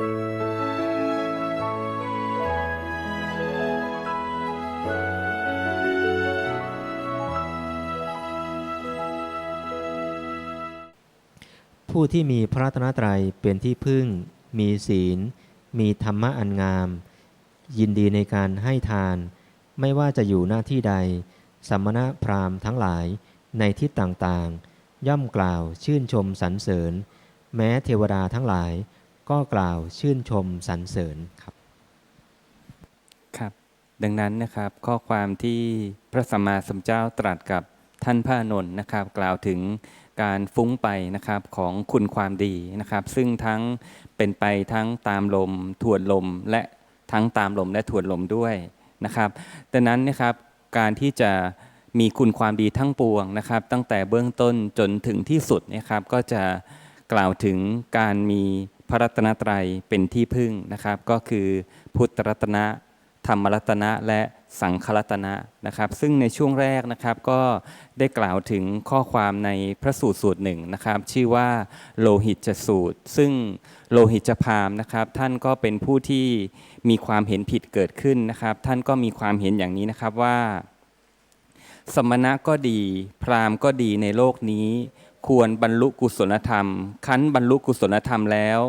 ผู้ที่มีพระรัตนตรัยเป็นที่พึ่ง มีศีล มีธรรมะอันงาม ยินดีในการให้ทาน ไม่ว่าจะอยู่หน้าที่ใด สมมณพราหมณ์ทั้งหลายในทิศต่างๆ ย่อมกล่าวชื่นชมสรรเสริญ แม้เทวดาทั้งหลาย ก็กล่าวชื่นชมสรรเสริญครับ ครับ ดังนั้นนะครับข้อความที่พระสัมมาสัมพุทธเจ้าตรัสกับท่านพระนนท์นะครับ กล่าวถึงการฟุ้งไปนะครับของคุณความดีนะครับ ซึ่งทั้งเป็นไปทั้งตามลมทวนลมและทั้งตามลมและทวนลมด้วยนะครับดังนั้นนะครับการที่จะมีคุณความดีทั้งปวงนะครับ ตั้งแต่เบื้องต้นจนถึงที่สุดนะครับก็จะกล่าวถึงการมี พระรัตนตรัยเป็นที่พึ่งนะครับ ก็คือพุทธรัตนะธรรมรัตนะและสังฆรัตนะนะครับ ซึ่งในช่วงแรกนะครับก็ได้กล่าวถึงข้อความในพระสูตรสูตรหนึ่งนะครับ ชื่อว่าโลหิตจสูตร ซึ่งโลหิตจพราหมนะครับ ท่านก็เป็นผู้ที่มีความเห็นผิดเกิดขึ้นนะครับ ท่านก็มีความเห็นอย่างนี้นะครับว่า สมณะก็ดี พราหมณ์ก็ดีในโลกนี้ ควรบรรลุกุศลธรรม คันบรรลุกุศลธรรมแล้ว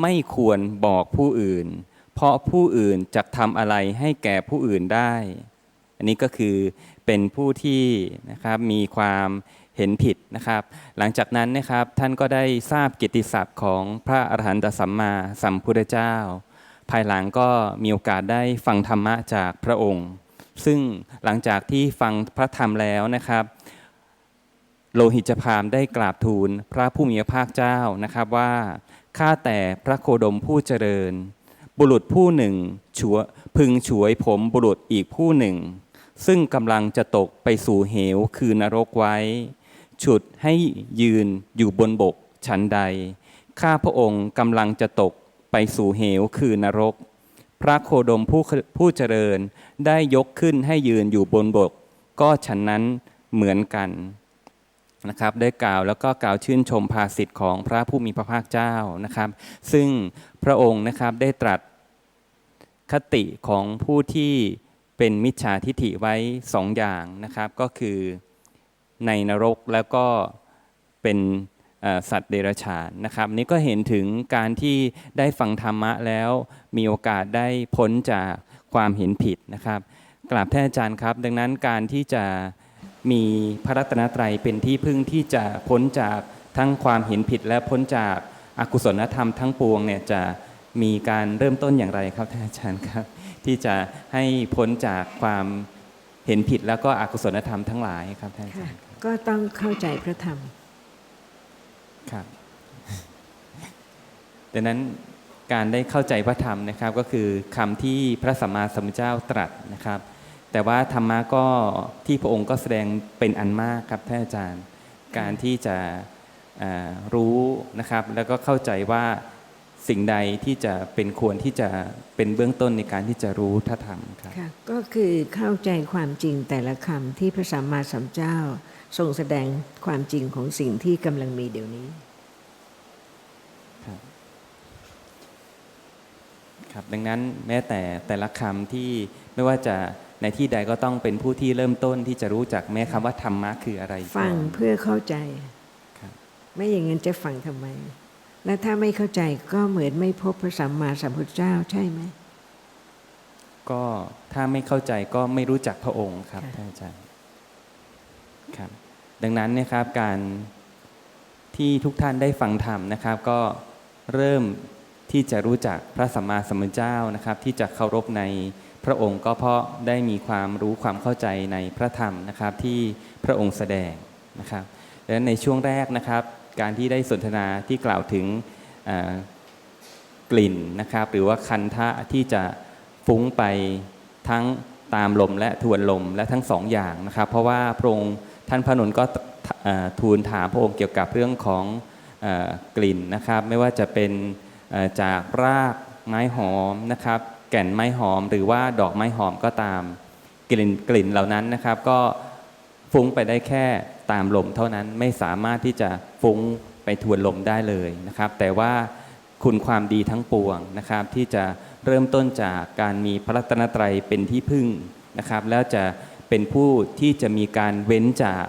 ไม่ควรบอกผู้อื่น เพราะผู้อื่นจะทำอะไรให้แก่ผู้อื่นได้ อันนี้ก็คือเป็นผู้ที่นะครับมีความเห็นผิดนะครับ หลังจากนั้นนะครับท่านก็ได้ทราบกิตติศัพท์ของพระอรหันตสัมมาสัมพุทธเจ้า ภายหลังก็มีโอกาสได้ฟังธรรมะจากพระองค์ ซึ่งหลังจากที่ฟังพระธรรมแล้วนะครับ โลหิตพามได้กราบทูลพระผู้มีพระภาคเจ้านะครับว่าข้าแต่พระโคดมผู้เจริญ บุรุษผู้หนึ่งฉวพึงฉวยผมบุรุษอีกผู้หนึ่ง ซึ่งกำลังจะตกไปสู่เหวคือนรกไว้ ฉุดให้ยืนอยู่บนบกฉันใด ข้าพระองค์กำลังจะตกไปสู่เหวคือนรก พระโคดมผู้ผู้เจริญได้ยกขึ้นให้ยืนอยู่บนบก ก็ฉันนั้นเหมือนกัน นะครับได้กล่าวแล้วก็กล่าวชื่นชมภาสิทธิ์ของพระผู้มีพระภาคเจ้านะครับ ซึ่งพระองค์นะครับได้ตรัสคติของผู้ที่เป็นมิจฉาทิฐิไว้สองอย่างนะครับ ก็คือในนรกแล้วก็เป็นสัตว์เดรัจฉานนะครับ นี่ก็เห็นถึงการที่ได้ฟังธรรมะแล้วมีโอกาสได้พ้นจากความเห็นผิดนะครับกราบท่านอาจารย์ครับ ดังนั้นการที่จะ มีพระรัตนตรัยเป็นที่พึ่งที่จะพ้นจากทั้งความเห็นผิดและพ้นจากอากุศลธรรมทั้งปวงเนี่ยจะมีการเริ่มต้นอย่างไรครับท่านอาจารย์ครับ ที่จะให้พ้นจากความเห็นผิดแล้วก็อกุศลธรรมทั้งหลายครับท่านอาค่ะจารย์ก็ต้องเข้าใจพระธรรมครับดังนั้นการได้เข้าใจพระธรรมนะครับก็คือคำที่พระสัมมาสัมพุทธเจ้าตรัสนะครับ แต่ว่าธรรมะก็ที่พระองค์ก็แสดงเป็นอันมากครับท่านอาจารย์ การที่จะอ่ารู้นะครับ แล้วก็เข้าใจว่าสิ่งใดที่จะเป็นควรที่จะเป็นเบื้องต้นในการที่จะรู้ทัธรรมครับค่ะก็คือเข้าใจความจริงแต่ละคำที่พระสัมมาสัมพุทธเจ้าทรงแสดงความจริงของสิ่งที่กำลังมีเดี๋ยวนี้ครับครับดังนั้นแม้แต่แต่ละคำที่ไม่ว่าจะ ในที่ใดก็ต้องเป็นผู้ที่เริ่มต้นที่จะรู้จักแม้คำว่าธรรมะคืออะไร ฟังก่อนเพื่อเข้าใจครับไม่อย่างนั้นจะฟังทำไม และถ้าไม่เข้าใจก็เหมือนไม่พบพระสัมมาสัมพุทธเจ้าใช่ไหมก็ถ้าไม่เข้าใจก็ไม่รู้จักพระองค์ครับค่ะท่านอาจารย์ครับดังนั้นเนะครับการที่ทุกท่านได้ฟังธรรมนะครับ ก็เริ่มที่จะรู้จักพระสัมมาสัมพุทธเจ้านะครับ ที่จะเคารพในพ ระองค์ก็เพราะได้มีความรู้ความเข้าใจในพระธรรมนะครับที่พระองค์แสดงนะครับดังนั้นในช่วงแรกนะครับ การที่ได้สนทนาที่กล่าวถึงกลิ่นนะครับ หรือว่าคันทะที่จะฟุ้งไปทั้งตามลมและทวนลมและทั้งสองอย่างนะครับ เพราะว่าพระองค์ท่านพระนนก็ทูลถามพระองค์เกี่ยวกับเรื่องของอกลิ่นนะครับ ไม่ว่าจะเป็นจากรากไม้หอมนะครับ แก่นไม้หอม หรือว่าดอกไม้หอมก็ตาม กลิ่นกลิ่นเหล่านั้นนะครับ ก็ฟุ้งไปได้แค่ตามลมเท่านั้นไม่สามารถที่จะฟุ้งไปทวนลมได้เลยนะครับ แต่ว่าคุณความดีทั้งปวงนะครับ ที่จะเริ่มต้นจากการมีพระรัตนตรัยเป็นที่พึ่งนะครับ แล้วจะเป็นผู้ที่จะมีการเว้นจาก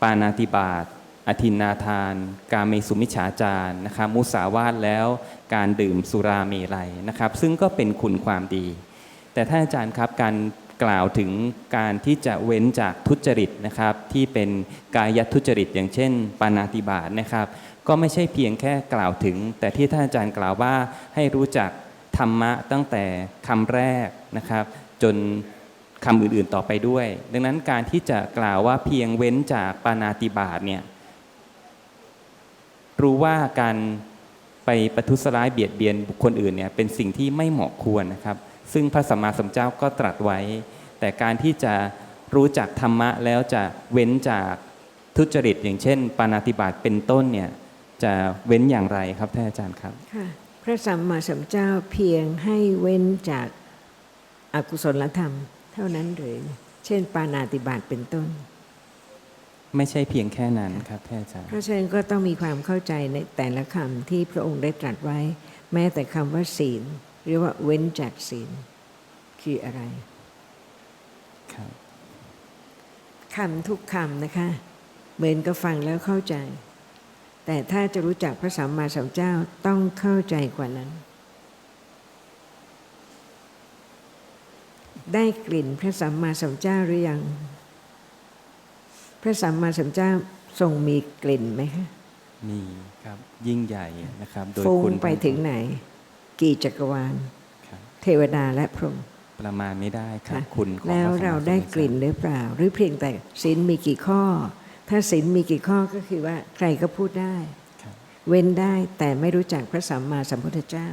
ปานาติบาต อธินนาทาน การเมสุมิฉาจารนะครับมุสาวาทแล้วการดื่มสุราเมลัยนะครับ ซึ่งก็เป็นคุณความดี แต่ท่านอาจารย์ครับการกล่าวถึงการที่จะเว้นจากทุจริตนะครับที่เป็นกายทุจริต อย่างเช่น ปานาติบาตนะครับ ก็ไม่ใช่เพียงแค่กล่าวถึง แต่ที่ท่านอาจารย์กล่าวว่าให้รู้จักธรรมะตั้งแต่คำแรกนะครับ จนคำอื่นๆต่อไปด้วย ดังนั้นการที่จะกล่าวว่าเพียงเว้นจากปานาติบาตเนี่ย รู้ว่าการไปประทุษร้ายเบียดเบียนบุคคลอื่นเนี่ยเป็นสิ่งที่ไม่เหมาะควรนะครับ ซึ่งพระสัมมาสัมพุทธเจ้าก็ตรัสไว้ แต่การที่จะรู้จักธรรมะแล้วจะเว้นจากทุจริต อย่างเช่น ปานาติบาตเป็นต้นเนี่ยจะเว้นอย่างไรครับท่านอาจารย์ครับค่ะพระสัมมาสัมพุทธเจ้าเพียงให้เว้นจากอากุศลธรรม เท่านั้นหรือเช่น ปานาติบาตเป็นต้น ไม่ใช่เพียงแค่นั้นครับท่านอาจารย์เพราะฉะนั้นก็ต้องมีความเข้าใจในแต่ละคำที่พระองค์ได้ตรัสไว้ แม้แต่คำว่าศีลหรือว่าเว้นจากศีลคืออะไรครับคำทุกคำนะคะ เหมือนกับฟังแล้วเข้าใจ แต่ถ้าจะรู้จักพระสัมมาสัมพุทธเจ้าต้องเข้าใจกว่านั้น ได้กลิ่นพระสัมมาสัมพุทธเจ้าหรือยัง พระสัมมาสัมพุทธเจ้าทรงมีกลิ่นไหมคะมีครับยิ่งใหญ่นะครับ โดยฟุ้งคุณไปถึงไหน กี่จักรวาลครับเทวดาและพรหมประมาณไม่ได้ครับค่ะคุณของแล้วพะสัมมเราได้สัมพุทธกลิ่นหรือเปล่า หรือเพียงแต่ศีลมีกี่ข้อ ถ้าศีลมีกี่ข้อก็คือว่าใครก็พูดได้ครับเว้นได้แต่ไม่รู้จักพระสัมมาสัมพุทธเจ้า